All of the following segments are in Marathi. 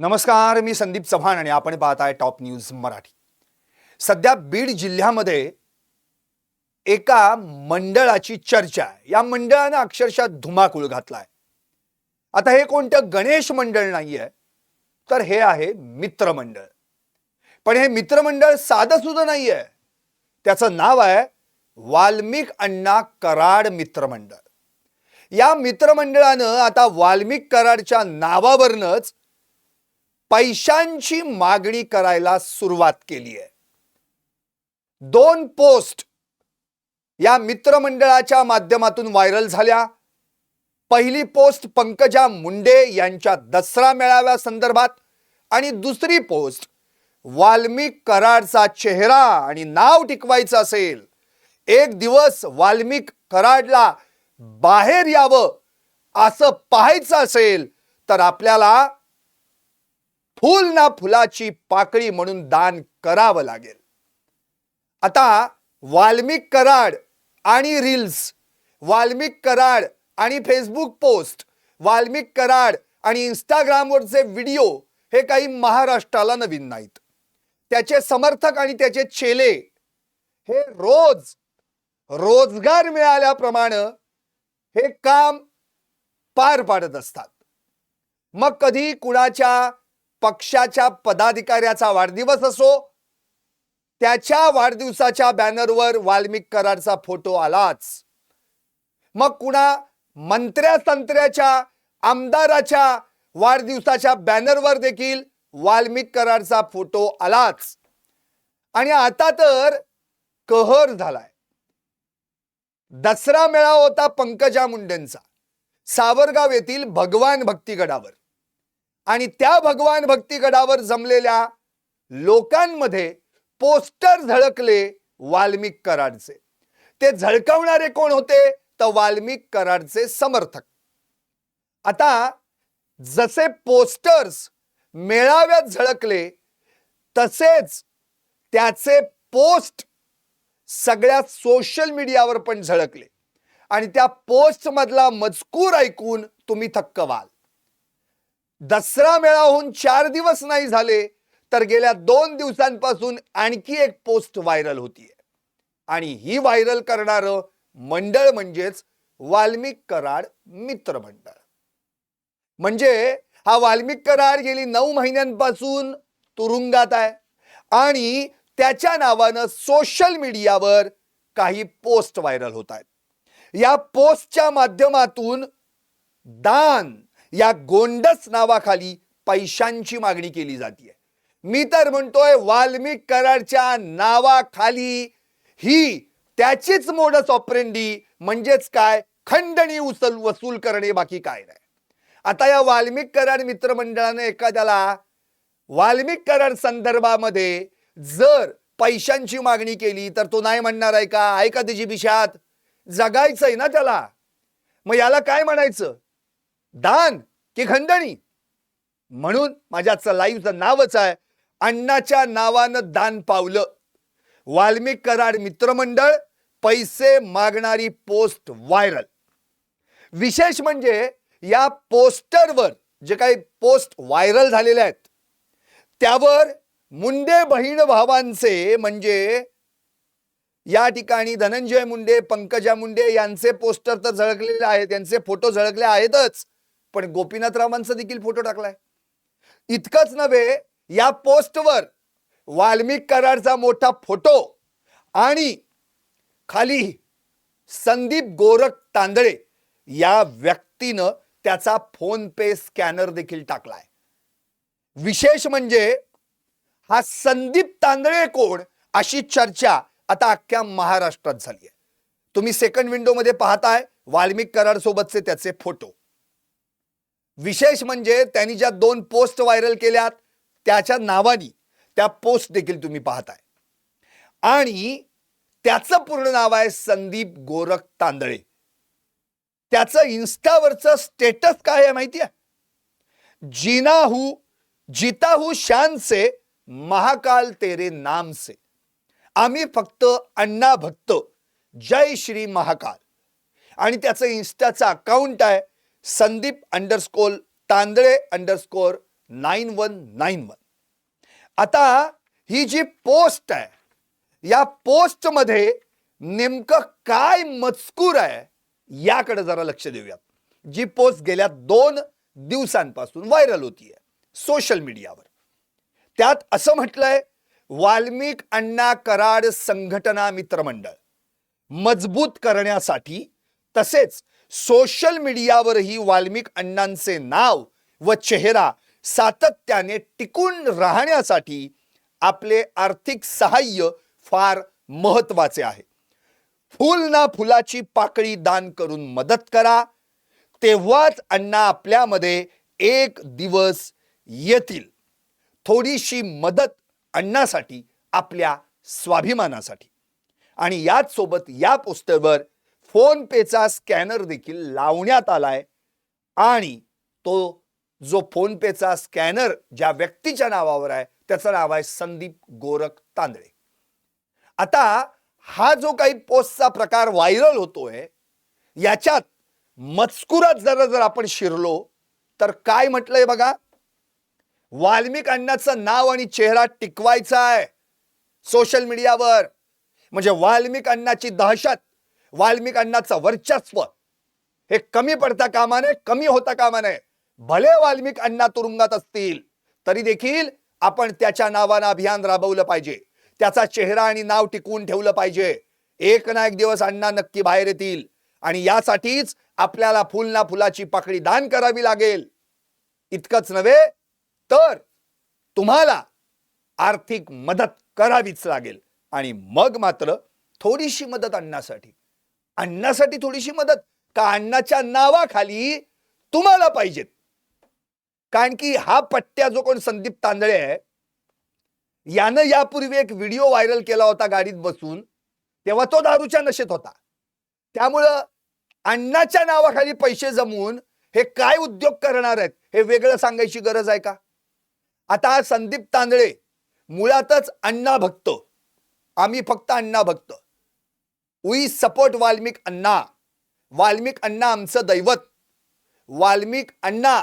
नमस्कार मी संदीप चव्हाण आणि आपण पाहत आहे टॉप न्यूज मराठी. सध्या बीड जिल्ह्यामध्ये एका मंडळाची चर्चा आहे. या मंडळानं अक्षरशः धुमाकूळ घातलाय. आता हे कोणतं गणेश मंडळ नाहीये तर हे आहे मित्रमंडळ पण हे मित्रमंडळ साधं सुद्धा नाहीये. त्याचं नाव आहे वाल्मिक अण्णा कराड मित्रमंडळ या मित्रमंडळानं आता वाल्मिक कराडच्या नावावरनच पैशांची मागणी करायला सुरुवात केली आहे. दोन पोस्ट या मित्रमंडळाच्या माध्यमातून व्हायरल झाल्या. पहिली पोस्ट पंकजा मुंडे यांच्या दसरा मेळाव्या संदर्भात आणि दुसरी पोस्ट वाल्मिक कराडचा चेहरा आणि नाव टिकवायचं असेल. एक दिवस वाल्मिक कराडला बाहेर यावं असं पाहायचं असेल तर आपल्याला फूल ना फुलाची पाकळी म्हणून दान करावं लागेल. आता वाल्मिक कराड आणि रील्स वाल्मिक कराड आणि फेसबुक पोस्ट वाल्मिक कराड आणि इंस्टाग्रामवरचे व्हिडिओ हे काही महाराष्ट्राला नवीन नाहीत. त्याचे समर्थक आणि त्याचे चेले हे रोज रोजगार मिळाल्याप्रमाणे हे काम पार पाडत असतात. मग कधी कुणाच्या पक्षाच्या पदाधिकाऱ्याचा वाढदिवस असो त्याच्या वाढदिवसाच्या बॅनरवर वाल्मिक कराडचा फोटो आलाच. मग कुणा मंत्र्या संत्र्याच्या आमदाराच्या वाढदिवसाच्या बॅनरवर देखील वाल्मिक कराडचा फोटो आलाच. आणि आता तर कहर झालाय. दसरा मेळावा होता पंकजा मुंडेंचा. सावरगाव येथील भगवान भक्तीगडावर. आणि त्या भगवान भक्तीगडावर जमलेल्या लोकांमध्ये पोस्टर झळकले वाल्मिक कराडचे. ते झळकवणारे कोण होते? तर वाल्मिक कराडचे समर्थक. आता जसे पोस्टर्स मेळाव्यात झळकले तसेच त्याचे पोस्ट सगळ्या सोशल मीडियावर पण झळकले. आणि त्या पोस्ट मधला मजकूर ऐकून तुम्ही थक्क व्हाल. दसरा मेळा होऊन चार दिवस नाही झाले तर गेल्या दोन दिवसांपासून आणखी एक पोस्ट व्हायरल होतीये. आणि ही व्हायरल करणारं मंडळ म्हणजेच वाल्मिक कराड मित्र मंडळ. म्हणजे हा वाल्मिक कराड गेली नऊ महिन्यांपासून तुरुंगात आहे आणि त्याच्या नावानं सोशल मीडियावर काही पोस्ट व्हायरल होत आहेत. या पोस्टच्या माध्यमातून दान या गोंडस नावाखाली पैशांची मागणी केली जाते मी तर म्हणतोय वाल्मिक कराडच्या नावाखाली ही त्याचीच मोडस ऑपरेंडी म्हणजेच काय? खंडणी उचल वसूल करणे बाकी काय नाही. आता या वाल्मिक कराड मित्रमंडळाने एखाद्याला वाल्मिक कराड संदर्भामध्ये जर पैशांची मागणी केली तर तो नाही म्हणणार आहे का? आहे का त्याची बिशात जगायचंय ना त्याला. मग याला काय म्हणायचं? दान की खंडणी म्हणून माझ्या लाईव्हचं नावच आहे अण्णाच्या नावानं दान पावलं. वाल्मिक कराड मित्रमंडळ पैसे मागणारी पोस्ट व्हायरल. विशेष म्हणजे या पोस्टरवर जे काही पोस्ट व्हायरल झालेले आहेत त्यावर मुंडे बहीण भावांचे म्हणजे या ठिकाणी धनंजय मुंडे पंकजा मुंडे यांचे पोस्टर तर झळकलेले आहेत यांचे फोटो झळकले आहेतच. पण गोपीनाथरावांचा देखील फोटो टाकलाय. इतकंच नव्हे या पोस्टवर वाल्मिक कराडचा मोठा फोटो आणि खाली संदीप गोरख तांदळे या व्यक्तीनं त्याचा फोन पे स्कॅनर देखील टाकलाय. विशेष म्हणजे हा संदीप तांदळे कोण अशी चर्चा आता अख्ख्या महाराष्ट्रात झाली आहे तुम्ही सेकंड विंडोमध्ये पाहताय वाल्मिक कराड सोबतचे त्याचे फोटो विशेष म्हणजे त्यांनी ज्या दोन पोस्ट व्हायरल केल्यात त्याच्या नावानी त्या पोस्ट देखील तुम्ही पाहताय. आणि त्याचं पूर्ण नाव आहे संदीप गोरख तांदळे. त्याचं इन्स्टावरचं स्टेटस काय आहे माहिती आहे? जिनाहू जिताहू शान से महाकाल तेरे नाम से. आम्ही फक्त अण्णा भक्त. जय श्री महाकाल. आणि त्याचं इन्स्टाचं अकाउंट आहे Sandeep underscore Tandale underscore nine one nine one. आता ही जी पोस्ट आहे या पोस्टमध्ये नेमकं काय मजकूर आहे याकडे जरा लक्ष देऊयात. जी पोस्ट गेल्या दोन दिवसांपासून व्हायरल होतीये सोशल मीडियावर त्यात असं म्हटलंय वाल्मिक अण्णा कराड संघटना मित्रमंडळ. मजबूत करण्यासाठी तसेच सोशल मीडियावरही वाल्मिक अण्णांचे नाव व चेहरा सातत्याने टिकून राहण्यासाठी आपले आर्थिक सहाय्य फार महत्त्वाचे आहे. फुल ना फुलाची पाकळी दान करून मदत करा. तेव्हाच अण्णा आपल्यामध्ये एक दिवस येतील. थोडीशी मदत अण्णासाठी आपल्या स्वाभिमानासाठी. आणि याच सोबत या पोस्टरवर फोन पेचा स्कॅनर देखील लावण्यात आलाय. आणि तो जो फोन पेचा स्कॅनर ज्या व्यक्तीच्या नावावर आहे त्याचं नाव आहे संदीप गोरख तांदळे. आता हा जो काही पोस्टचा प्रकार व्हायरल होतोय याच्यात मजकुरात जरा जर आपण शिरलो तर काय म्हटलंय बघा? वाल्मिक अण्णाचं नाव आणि चेहरा टिकवायचा आहे सोशल मीडियावर. म्हणजे वाल्मिक अण्णाची दहशत वाल्मिक वर्चस्व. हे कमी पडता कामा नये कमी होता कामा नये. भले वाल्मिक अण्णा तुरुंगात असतील तरी देखील आपण त्याच्या नावानं अभियान राबवलं पाहिजे. त्याचा चेहरा आणि नाव टिकवून ठेवलं पाहिजे. एक ना एक दिवस अण्णा नक्की बाहेर येतील आणि यासाठीच आपल्याला फुल ना फुलाची पाकळी दान करावी लागेल. इतकंच नव्हे तर तुम्हाला आर्थिक मदत करावीच लागेल. आणि मग मात्र थोडीशी मदत आणण्यासाठी अण्णासाठी थोडीशी मदत. का अण्णाच्या नावाखाली तुम्हाला पाहिजेत. कारण की हा पट्ट्या जो कोण संदीप तांदळे आहे यानं यापूर्वी एक व्हिडिओ व्हायरल केला होता गाडीत बसून तेव्हा तो दारूच्या नशेत होता. त्यामुळं अण्णाच्या नावाखाली पैसे जमवून हे काय उद्योग करणार आहेत हे वेगळं सांगायची गरज आहे का? आता संदीप तांदळे मुळातच अण्णा भक्त. आम्ही फक्त अण्णा भक्त. वी सपोर्ट वाल्मिक अण्णा वाल्मिक अण्णा आमचं दैवत. वाल्मिक अण्णा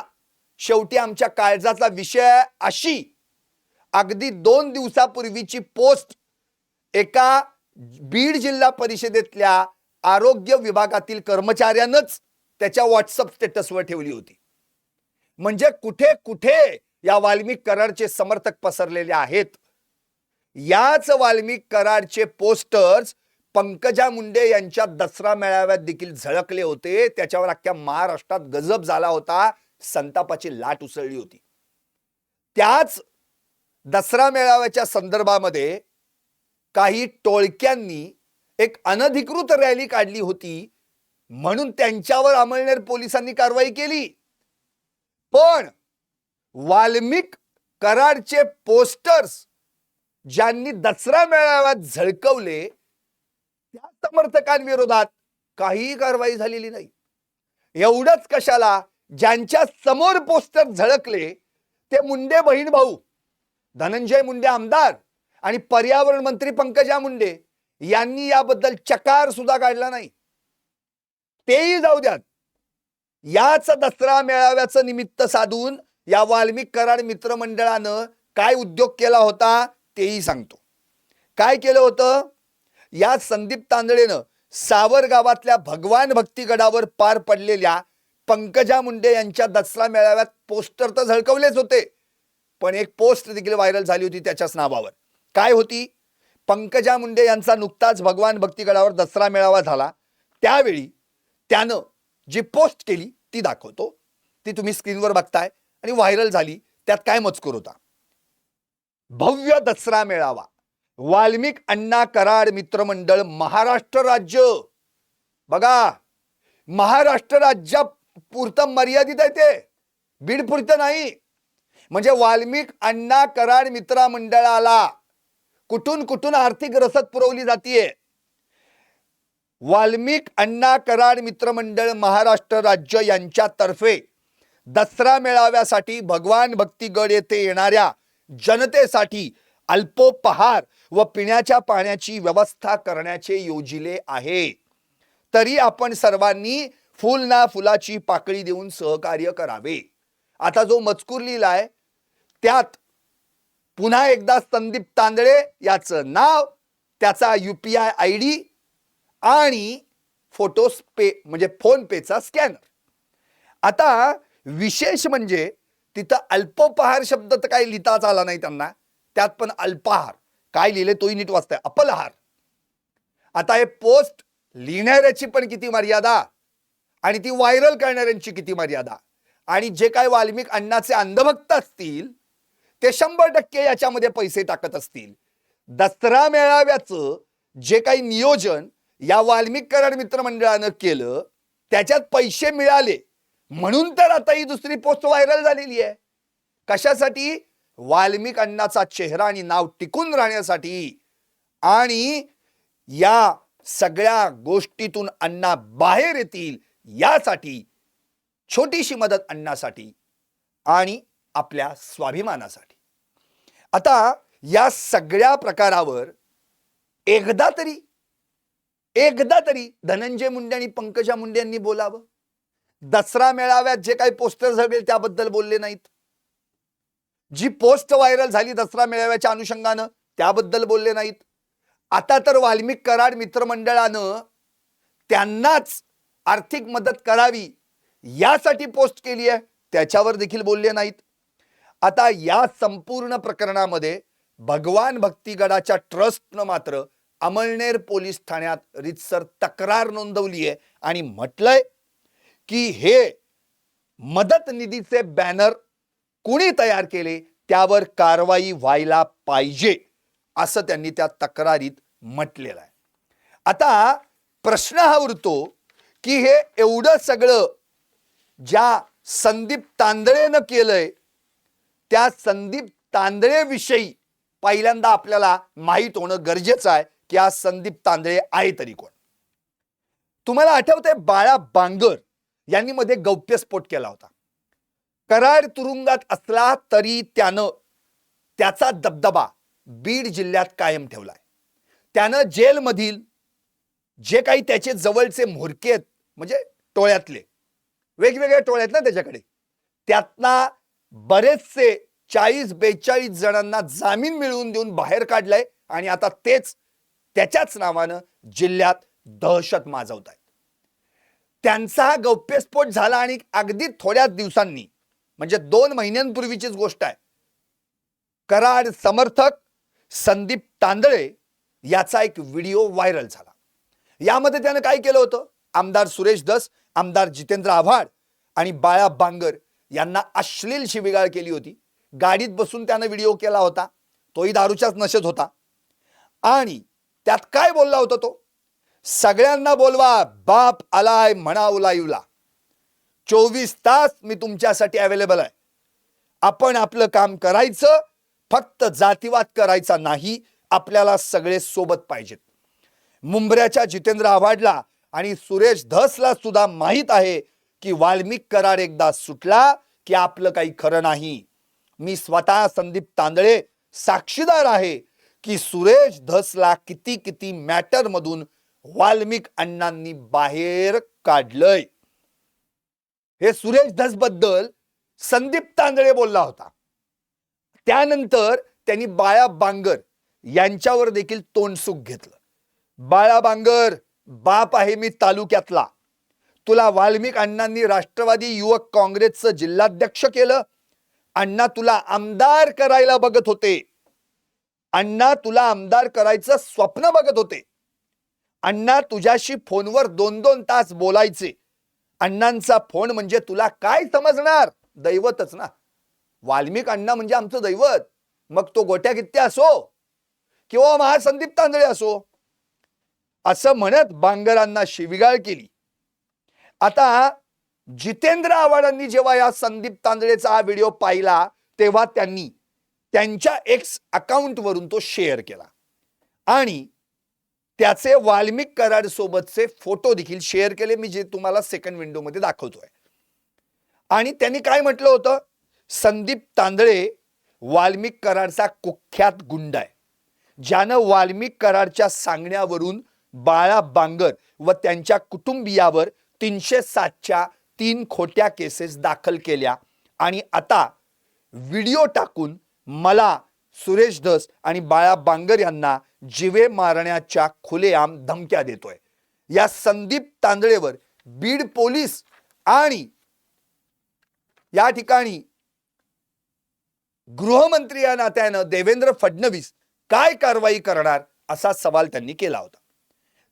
शेवटी आमच्या काळजाचा विषय अशी. अगदी दोन दिवसापूर्वीची पोस्ट एका बीड जिल्हा परिषदेतल्या आरोग्य विभागातील कर्मचाऱ्यानंच त्याच्या व्हॉट्सअप स्टेटसवर ठेवली होती. म्हणजे कुठे कुठे या वाल्मिक करारचे समर्थक पसरलेले आहेत. याच वाल्मिक करारचे पोस्टर्स पंकजा मुंडे यांच्या दसरा मेळाव्यात देखील झळकले होते. त्याच्यावर अख्ख्या महाराष्ट्रात गजब झाला होता. संतापाची लाट उसळली होती. त्याच दसरा मेळाव्याच्या संदर्भामध्ये काही टोळक्यांनी एक अनधिकृत रॅली काढली होती. म्हणून त्यांच्यावर अमळनेर पोलिसांनी कारवाई केली. पण वाल्मिक कराडचे पोस्टर्स ज्यांनी दसरा मेळाव्यात झळकवले समर्थकांविरोधात काहीही कारवाई झालेली नाही. एवढंच कशाला ज्यांच्या समोर पोस्टर झळकले ते मुंडे बहीण भाऊ धनंजय मुंडे आमदार आणि पर्यावरण मंत्री पंकजा मुंडे यांनी याबद्दल चकार सुद्धा काढला नाही. तेही जाऊ द्यात. याच दसरा मेळाव्याचं निमित्त साधून या वाल्मिक कराड मित्रमंडळानं काय उद्योग केला होता तेही सांगतो. काय केलं होतं? या संदीप तांदळेनं सावर गावातल्या भगवान भक्तीगडावर पार पडलेल्या पंकजा मुंडे यांच्या दसरा मेळाव्यात पोस्टर तर झळकवलेच होते पण एक पोस्ट देखील व्हायरल झाली होती त्याच्याच नावावर. काय होती? पंकजा मुंडे यांचा नुकताच भगवान भक्तीगडावर दसरा मेळावा झाला. त्यावेळी त्यानं जी पोस्ट केली ती दाखवतो. ती तुम्ही स्क्रीनवर बघताय आणि व्हायरल झाली. त्यात काय मजकूर होता? भव्य दसरा मेळावा. वाल्मिक अण्णा कराड मित्रमंडळ महाराष्ट्र राज्य. बघा महाराष्ट्र राज्या पुरतं मर्यादित आहे ते. बीडपुरतं नाही. म्हणजे वाल्मिक अण्णा कराड मित्रमंडळाला कुठून कुठून आर्थिक रसद पुरवली जातीये? वाल्मिक अण्णा कराड मित्रमंडळ महाराष्ट्र राज्य यांच्यातर्फे दसरा मेळाव्यासाठी भगवान भक्तीगड येथे येणाऱ्या जनतेसाठी अल्पोपहार व पिण्याच्या पाण्याची व्यवस्था करण्याचे योजिले आहे. तरी आपण सर्वांनी फुल ना फुलाची पाकळी देऊन सहकार्य करावे. आता जो मजकूर लिहिलाय त्यात पुन्हा एकदा संदीप तांदळे याचं नाव त्याचा U P I I D आणि फोटोस पे म्हणजे फोन पेचा स्कॅनर. आता विशेष म्हणजे तिथं अल्पोपहार शब्द तर काही लिहिताच आला नाही त्यांना त्यात पण अल्पाहार. काय लिहिले तोही नीट वाचताय. अपलहार. आता हे पोस्ट लिहिणाऱ्याची पण किती मर्यादा आणि ती व्हायरल करणाऱ्यांची किती मर्यादा. आणि जे काय वाल्मिक अण्णाचे अंधभक्त असतील ते शंभर टक्के याच्यामध्ये पैसे टाकत असतील. दसरा मेळाव्याचं जे काही नियोजन या वाल्मिक कराड मित्रमंडळानं केलं त्याच्यात पैसे मिळाले. म्हणून तर आता ही दुसरी पोस्ट व्हायरल झालेली आहे. कशासाठी? वाल्मिक अण्णाचा चेहरा आणि नाव टिकून राहण्यासाठी आणि या सगळ्या गोष्टीतून अण्णा बाहेर येतील यासाठी छोटीशी मदत अण्णासाठी आणि आपल्या स्वाभिमानासाठी. आता या सगळ्या प्रकारावर एकदा तरी एकदा तरी धनंजय मुंडे आणि पंकजा मुंडे यांनी बोलावं. दसरा मेळाव्यात जे काही पोस्टर झाले त्याबद्दल बोलले नाहीत. जी पोस्ट व्हायरल झाली दसरा मेळाव्याच्या अनुषंगानं त्याबद्दल बोलले नाहीत. आता तर वाल्मिक कराड मित्रमंडळानं त्यांनाच आर्थिक मदत करावी यासाठी पोस्ट केली आहे त्याच्यावर देखील बोलले नाहीत. आता या संपूर्ण प्रकरणामध्ये भगवान भक्तीगडाच्या ट्रस्टनं मात्र अमळनेर पोलीस ठाण्यात रितसर तक्रार नोंदवली आहे आणि म्हटलंय की हे मदत निधीचे बॅनर कुणी तयार केले त्यावर कारवाई व्हायला पाहिजे असं त्यांनी त्या तक्रारीत म्हटलेलं आहे. आता प्रश्न हा उरतो की हे एवढं सगळं ज्या संदीप तांदळेनं केलंय त्या संदीप तांदळेविषयी पहिल्यांदा आपल्याला माहीत होणं गरजेचं आहे की आज संदीप तांदळे आहे तरी कोण. तुम्हाला आठवतंय बाळा बांगर यांनी मध्ये गौप्यस्फोट केला होता. कराड तुरुंगात असला तरी त्यानं त्याचा दबदबा बीड जिल्ह्यात कायम ठेवलाय. त्यानं जेलमधील जे काही त्याचे जवळचे म्होरके आहेत म्हणजे टोळ्यातले वेगवेगळ्या टोळ्यात ना त्याच्याकडे त्यातना बरेचसे चाळीस बेचाळीस जणांना जामीन मिळवून देऊन बाहेर काढलंय आणि आता तेच त्याच्याच नावानं जिल्ह्यात दहशत माजवत आहेत त्यांचा हा गौप्यस्फोट झाला आणि अगदी थोड्याच दिवसांनी म्हणजे दोन महिन्यांपूर्वीचीच गोष्ट आहे. कराड समर्थक संदीप तांदळे याचा एक व्हिडिओ व्हायरल झाला. यामध्ये त्यानं काय केलं होतं? आमदार सुरेश दस आमदार जितेंद्र आव्हाड आणि बाळा बांगर यांना अश्लील शिबिगाळ केली होती. गाडीत बसून त्यानं व्हिडिओ केला होता. तोही दारूच्याच नशेत होता. आणि त्यात काय बोलला होता तो? सगळ्यांना बोलवा बाप आलाय म्हणा उलायुला चोवीस तास मी तुमच्यासाठी अवेलेबल आहे. आपण आपलं काम करायचं फक्त जातीवाद करायचा नाही आपल्याला सगळे सोबत पाहिजेत. मुंबऱ्याच्या जितेंद्र आव्हाडला आणि सुरेश धसला सुद्धा माहीत आहे की वाल्मिक करार एकदा सुटला की आपलं काही खरं नाही. मी स्वतः संदीप तांदळे साक्षीदार आहे की सुरेश धसला किती किती मॅटरमधून वाल्मिक अण्णांनी बाहेर काढलंय. हे सुरेश धसबद्दल संदीप तांदळे बोलला होता. त्यानंतर त्यांनी बाळा बांगर यांच्यावर देखील तोंडसुख घेतलं. बाळा बांगर बाप आहे मी तालुक्यातला. तुला वाल्मिक अण्णांनी राष्ट्रवादी युवक काँग्रेसचं जिल्हाध्यक्ष केलं. अण्णा तुला आमदार करायला बघत होते. अण्णा तुला आमदार करायचं स्वप्न बघत होते. अण्णा तुझ्याशी फोनवर दोन दोन तास बोलायचे. अण्णांचा फोन म्हणजे तुला काय समजणार? दैवतच ना. वाल्मिक अण्णा म्हणजे आमचं दैवत. मग तो गोट्या कित्या असो? किंवा महासंदीप तांदळे असो? असं म्हणत बांगरांना शिविगाळ केली. आता जितेंद्र आव्हाडांनी जेव्हा या संदीप तांदळेचा हा व्हिडिओ पाहिला तेव्हा त्यांनी त्यांच्या एक्स अकाउंटवरून तो शेअर केला. आणि त्याचे वाल्मिक कराड सोबतचे फोटो देखील शेअर केले. मी जे तुम्हाला सेकंड विंडोमध्ये दाखवतोय. आणि त्यांनी काय म्हटलं होतं? संदीप तांदळे वाल्मिक कराडचा कुख्यात गुंड आहे. ज्यानं वाल्मिक कराडच्या सांगण्यावरून बाळा बांगर व त्यांच्या कुटुंबियावर तीनशे सातच्या तीन खोट्या केसेस दाखल केल्या. आणि आता व्हिडिओ टाकून मला सुरेश धस आणि बाळा बांगर यांना जिवे मारण्याच्या खुलेआम धमक्या देतोय. या संदीप तांदळेवर बीड पोलीस आणि या ठिकाणी गृहमंत्री या नात्यानं देवेंद्र फडणवीस काय कारवाई करणार असा सवाल त्यांनी केला होता.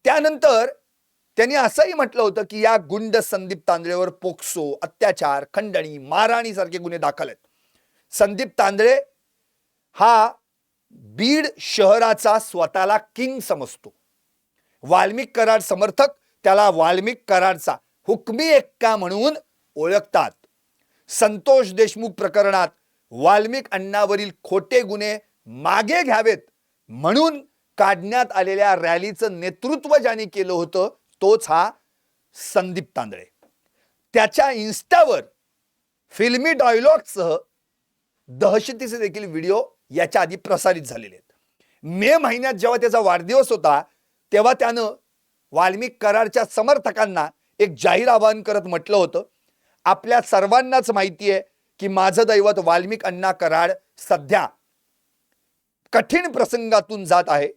त्यानंतर त्यांनी असंही म्हटलं होतं की या गुंड संदीप तांदळेवर पोक्सो अत्याचार खंडणी मारहाणी सारखे गुन्हे दाखल आहेत. संदीप तांदळे हा बीड शहराचा स्वतःला किंग समजतो. वाल्मिक कराड समर्थक त्याला वाल्मिक कराडचा हुकमी एक्का म्हणून ओळखतात. संतोष देशमुख प्रकरणात वाल्मिक अण्णावरील खोटे गुन्हे मागे घ्यावेत म्हणून काढण्यात आलेल्या रॅलीचं नेतृत्व ज्याने केलं होतं तोच हा संदीप तांदळे. त्याच्या इन्स्टावर फिल्मी डायलॉगसह दहशतीचे देखील व्हिडिओ याच्या आधी प्रसारित झालेले आहेत. मे महिन्यात जेव्हा त्याचा वाढदिवस होता तेव्हा त्यानं वाल्मिक करारच्या समर्थकांना एक जाहीर आवाहन करत म्हटलं होतं. आपल्या सर्वांनाच माहिती आहे की माझं दैवत वाल्मिक अण्णा कराड सध्या कठीण प्रसंगातून जात आहे.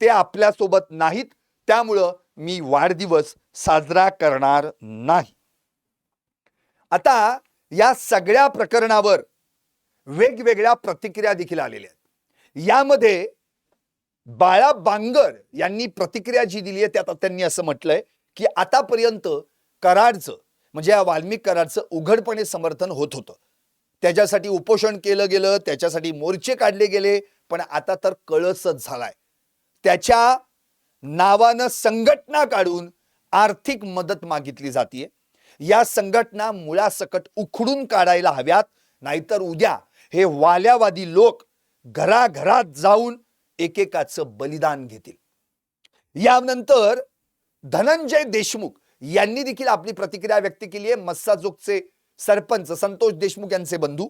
ते आपल्यासोबत नाहीत. त्यामुळं मी वाढदिवस साजरा करणार नाही. आता या सगळ्या प्रकरणावर वेगवेगळ्या प्रतिक्रिया देखील आलेल्या आहेत. यामध्ये बाळा बांगर यांनी प्रतिक्रिया जी दिली आहे त्यात त्यांनी असं म्हटलंय की आतापर्यंत कराडचं म्हणजे या वाल्मिक कराडचं उघडपणे समर्थन होत होतं. त्याच्यासाठी उपोषण केलं गेलं त्याच्यासाठी मोर्चे काढले गेले पण आता तर कळसच झालाय. त्याच्या नावानं संघटना काढून आर्थिक मदत मागितली जाते या संघटना मुळासकट उखडून काढायला हव्यात नाहीतर उद्या हे वाल्यावादी लोक घराघरात जाऊन एकेकाचं बलिदान घेतील. यानंतर धनंजय देशमुख यांनी देखील आपली प्रतिक्रिया व्यक्त केली आहे. मस्साजोगचे सरपंच संतोष देशमुख यांचे बंधू.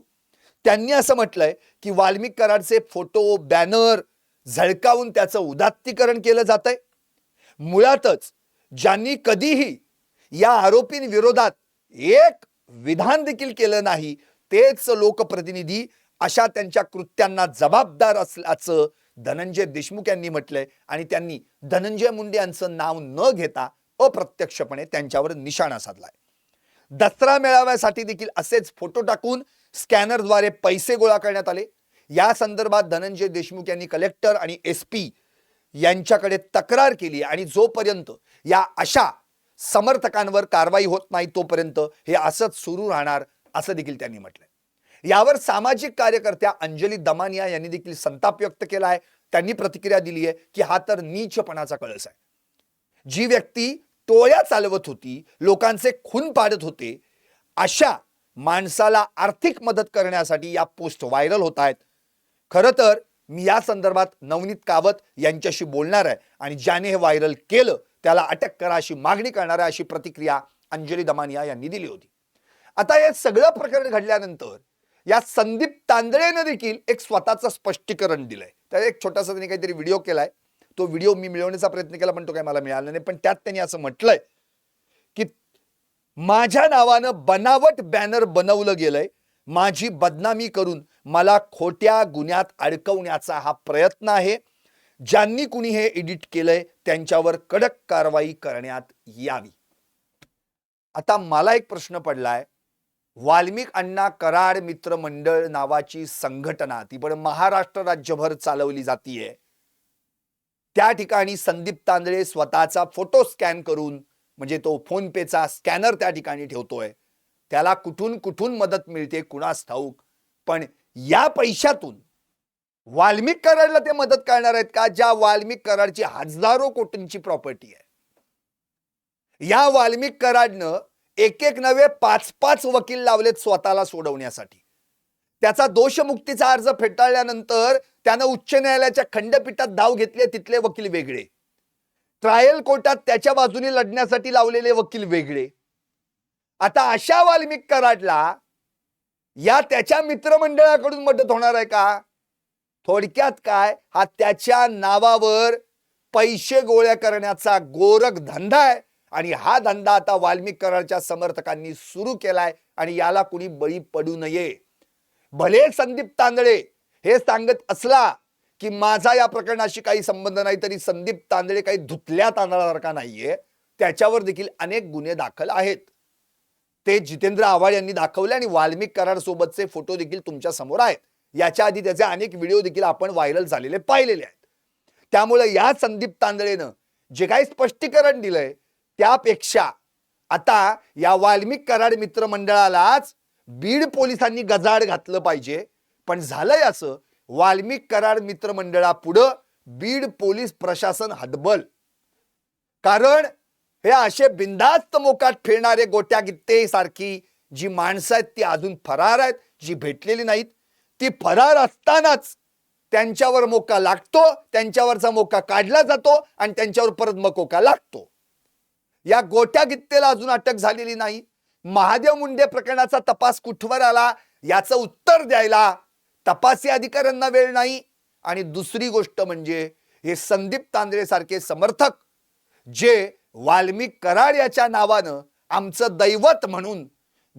त्यांनी असं म्हटलंय की वाल्मिक कराडचे फोटो बॅनर झळकावून त्याचं उदात्तीकरण केलं जात आहे मुळातच ज्यांनी कधीही या आरोपींविरोधात एक विधान देखील केलं नाही तेच लोकप्रतिनिधी अशा त्यांच्या कृत्यांना जबाबदार असल्याचं धनंजय देशमुख यांनी म्हटलंय. आणि त्यांनी धनंजय मुंडे यांचं नाव न घेता अप्रत्यक्षपणे त्यांच्यावर निशाणा साधलाय. दसरा मेळाव्यासाठी देखील असेच फोटो टाकून स्कॅनरद्वारे पैसे गोळा करण्यात आले. या संदर्भात धनंजय देशमुख यांनी कलेक्टर आणि एस पी यांच्याकडे तक्रार केली आणि जोपर्यंत या अशा समर्थकांवर कारवाई होत नाही तोपर्यंत हे असंच सुरू राहणार असं देखील त्यांनी म्हटलंय. यावर सामाजिक कार्यकर्त्या अंजली दमानिया यांनी देखील संताप व्यक्त केला आहे. त्यांनी प्रतिक्रिया दिली आहे की हा तर नीचपणाचा कळस आहे. जी व्यक्ती टोळ्या चालवत होती लोकांचे खून पाडत होते अशा माणसाला आर्थिक मदत करण्यासाठी या पोस्ट व्हायरल होत आहेत. खरं तर मी या संदर्भात नवनीत कावत यांच्याशी बोलणार आहे आणि ज्याने हे व्हायरल केलं त्याला अटक करा अशी मागणी करणार आहे अशी प्रतिक्रिया अंजली दमानिया यांनी दिली होती. आता हे सगळं प्रकरण घडल्यानंतर या संदीप तांदळेनं देखील एक स्वतःचं स्पष्टीकरण दिलंय. तर एक छोटासा त्यांनी काहीतरी व्हिडिओ केलाय. तो व्हिडिओ मी मिळवण्याचा प्रयत्न केला पण तो काही मला मिळाला नाही. पण त्यात त्यांनी असं म्हटलंय की माझ्या नावानं बनावट बॅनर बनवलं गेलंय. माझी बदनामी करून मला खोट्या गुन्ह्यात अडकवण्याचा हा प्रयत्न आहे. ज्यांनी कुणी हे एडिट केलंय त्यांच्यावर कडक कारवाई करण्यात यावी. आता मला एक प्रश्न पडलाय. वाल्मिक अण्णा कराड मित्र मंडळ नावाची संघटना ती पण महाराष्ट्र राज्यभर चालवली जातीये. त्या ठिकाणी संदीप तांदळे स्वतःचा फोटो स्कॅन करून म्हणजे तो फोन पेचा स्कॅनर त्या ठिकाणी ठेवतोय. त्याला कुठून कुठून मदत मिळते कुणास ठाऊक. पण या पैशातून वाल्मिक कराडला ते मदत करणार आहेत का? ज्या वाल्मिक कराडची हजारो कोटींची प्रॉपर्टी आहे. या वाल्मिक कराडनं एक एक नवे पाच पाच वकील लावलेत स्वतःला सोडवण्यासाठी. त्याचा दोषमुक्तीचा अर्ज फेटाळल्यानंतर त्यानं उच्च न्यायालयाच्या खंडपीठात धाव घेतली तिथले वकील वेगळे. ट्रायल कोर्टात त्याच्या बाजूने लढण्यासाठी लावलेले वकील वेगळे. आता अशा वाल्मिक कराडला या त्याच्या मित्रमंडळाकडून मदत होणार आहे का? थोडक्यात काय? हा त्याच्या नावावर पैसे गोळ्या करण्याचा गोरख धंदा आहे. आणि हा धंदा आता वाल्मिक कराडच्या समर्थकांनी सुरू केलाय आणि याला कुणी बळी पडू नये. भले संदीप तांदळे हे सांगत असला की माझा या प्रकरणाशी काही संबंध नाही तरी संदीप तांदळे काही धुतल्या तांदळासारखा नाहीये. त्याच्यावर देखील अनेक गुन्हे दाखल आहेत. ते जितेंद्र आव्हाड यांनी दाखवले आणि वाल्मिक कराड सोबतचे फोटो देखील तुमच्यासमोर आहेत. याच्या आधी त्याचे अनेक व्हिडिओ देखील आपण व्हायरल झालेले पाहिलेले आहेत. त्यामुळे या संदीप तांदळेनं जे काही स्पष्टीकरण दिलंय त्यापेक्षा आता या वाल्मिक कराड मित्रमंडळालाच बीड पोलिसांनी गजाड घातलं पाहिजे. पण झालंय असं वाल्मिक कराड मित्रमंडळापुढं बीड पोलीस प्रशासन हतबल. कारण हे असे बिंदास्त मोकाट फिरणारे गोट्या गित्ते सारखी जी माणसं आहेत ती अजून फरार आहेत जी भेटलेली नाहीत ती फरार असतानाच त्यांच्यावर मोका लागतो त्यांच्यावरचा मोका काढला जातो आणि त्यांच्यावर परत मकोका लागतो. या गोट्या गित्तेला अजून अटक झालेली नाही. महादेव मुंडे प्रकरणाचा तपास कुठवर आला याचं उत्तर द्यायला तपासी अधिकाऱ्यांना वेळ नाही. आणि दुसरी गोष्ट म्हणजे हे संदीप तांदळे सारखे समर्थक जे वाल्मिक कराड याच्या नावानं आमचं दैवत म्हणून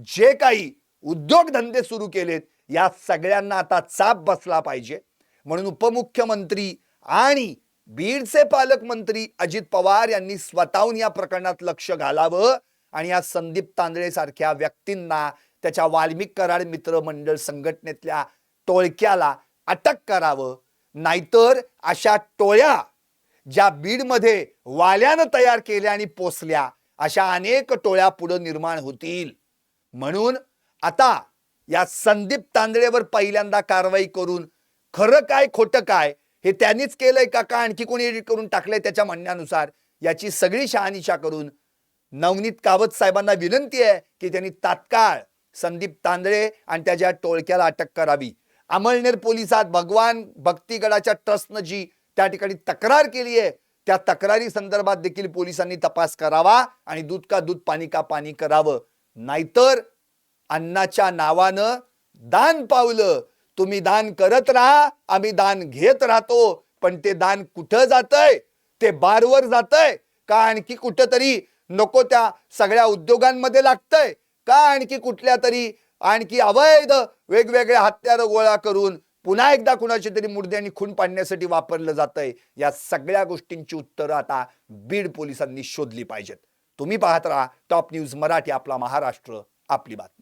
जे काही उद्योगधंदे सुरू केलेत या सगळ्यांना आता चाप बसला पाहिजे. म्हणून उपमुख्यमंत्री आणि बीडचे पालकमंत्री अजित पवार यांनी स्वतःहून या प्रकरणात लक्ष घालावं आणि या संदीप तांदळे सारख्या व्यक्तींना त्याच्या वाल्मिक कराड मित्र मंडळ संघटनेतल्या टोळक्याला अटक करावं. नाहीतर अशा टोळ्या ज्या बीडमध्ये वाल्यानं तयार केल्या आणि पोचल्या अशा अनेक टोळ्या पुढे निर्माण होतील. म्हणून आता या संदीप तांदळेवर पहिल्यांदा कारवाई करून खरं काय खोटं काय हे त्यांनीच केलंय का? का आणखी कोणी एडिट करून टाकलंय त्याच्या म्हणण्यानुसार? याची सगळी शहानिशा करून नवनीत कावत साहेबांना विनंती आहे की त्यांनी तात्काळ संदीप तांदळे आणि त्याच्या टोळक्याला अटक करावी. अमळनेर पोलिसात भगवान भक्तीगडाच्या ट्रस्टनं जी त्या ठिकाणी तक्रार केली आहे त्या तक्रारी संदर्भात देखील पोलिसांनी तपास करावा आणि दूध का दूध पाणी का पाणी करावं. नाहीतर अन्नाच्या नावानं दान पावलं तुम्ही दान करत राहा आम्ही दान घेत राहतो. पण ते दान कुठं जातंय? ते बारवर जातंय. का आणखी कुठंतरी नको त्या सगळ्या उद्योगांमध्ये लागतंय? का आणखी कुठल्या तरी आणखी अवैध वेगवेगळ्या हत्यारं गोळा करून पुन्हा एकदा कुणाची तरी मुर्द्यांनी खून पाडण्यासाठी वापरलं जातंय? या सगळ्या गोष्टींची उत्तरं आता बीड पोलिसांनी शोधली पाहिजेत. तुम्ही पाहत राहा. टॉप न्यूज मराठी आपला महाराष्ट्र आपली बात